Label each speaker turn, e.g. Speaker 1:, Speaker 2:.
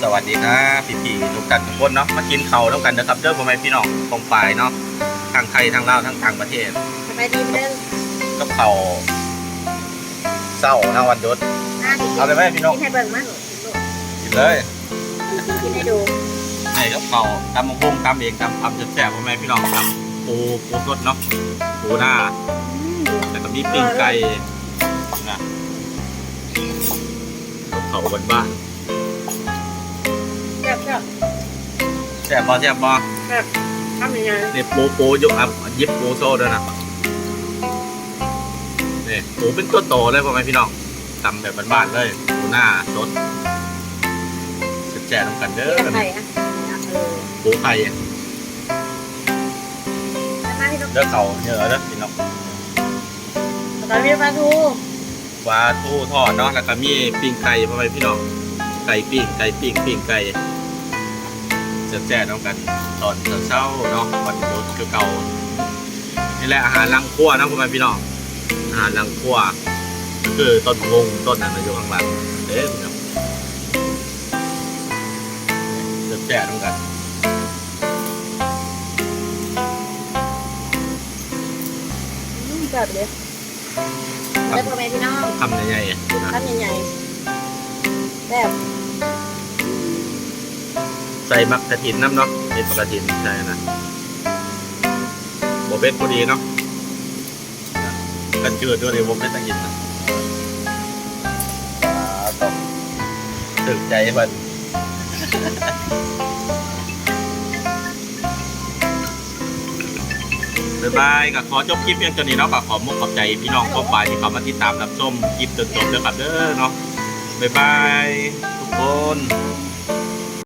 Speaker 1: สวัสดีครับพี่พี่ๆทุกท่านทุกคนเนาะมากินเขาวแล้วกันนะครับเด้อพ่อแม่พี่น้องตรงปลายเนาะทางไทยทางลาวทางต่างประเทศ
Speaker 2: สบายดีเด้อ
Speaker 1: กับเขาวเศร้าหน้าวันหยุด
Speaker 2: หน้าดี
Speaker 1: เอาเลยไหมพี่นก
Speaker 2: กินให้เบิ่งมาหนู
Speaker 1: กินเลย
Speaker 2: กินให้ดู
Speaker 1: ให้กับเขาวตำมะพงตำเองตำทำแซ่บๆพ่อแม่พี่น้องครับปูปูสดเนาะปูหน้า
Speaker 2: อืม
Speaker 1: แต่ก็มีปิ้งไก่นะกับเขาวบ้าน
Speaker 2: แซ่บบ่
Speaker 1: แซ่บบ่แซ่บ
Speaker 2: ทำยังไง
Speaker 1: นี่ปูปูยกอัพยิบปูโซ่ด้วยนะนี่ปูเป็นตัวโตเลยพ่อแม่พี่น้องทำแบบบ้านๆเลยปูหน้าสดแจ่ๆน้ำกันเด้อ
Speaker 2: นี่กับไข่อะเออ
Speaker 1: ปูไข่
Speaker 2: แล้วมาที่ต้อง
Speaker 1: เด้อเขาเยอะเด้อพี่น้อง
Speaker 2: ตอนนี้ปลาทู
Speaker 1: ปลาทูทอดเนาะแล้วก็มีปิ้งไก่พ่อแม่พี่น้องไก่ปิ้งไก่ปิ้งปิ้งไก่ แจ่ๆน้ำกัน ตอนเช้าๆเนาะวันหยุดคือเก่านี่แหละอาหารลังครัวเนาะพ่อแม่พี่น้องอาหารลังครัวก็คือต้นวงต้นนั้นอยู่ข้างหลังเด้อพี่น้องแจ่ๆน้ำกัน
Speaker 2: อืมแซ่บเลยแล้วพ่อแม่พี่น้อง
Speaker 1: คำใหญ่ๆดูนะ
Speaker 2: ทำยังไงแซ่บ
Speaker 1: ใส่มักกระถินน้ำเนาะเป็นมักระถินใช่นะโบเป็นพอดีเนาะกันเจืดด้วยเลยโบเป็นตะกินนะอ่าต้องถึกใจเพิ่นบ๊ายบายก็ขอจบคลิปเพียงเท่านี้เนาะก็ขอมุกขอบใจพี่น้องทั่วไปที่เข้ามาติดตามรับชมคลิปจนจบเลยครับเด้อเนาะบ๊ายบายทุกคน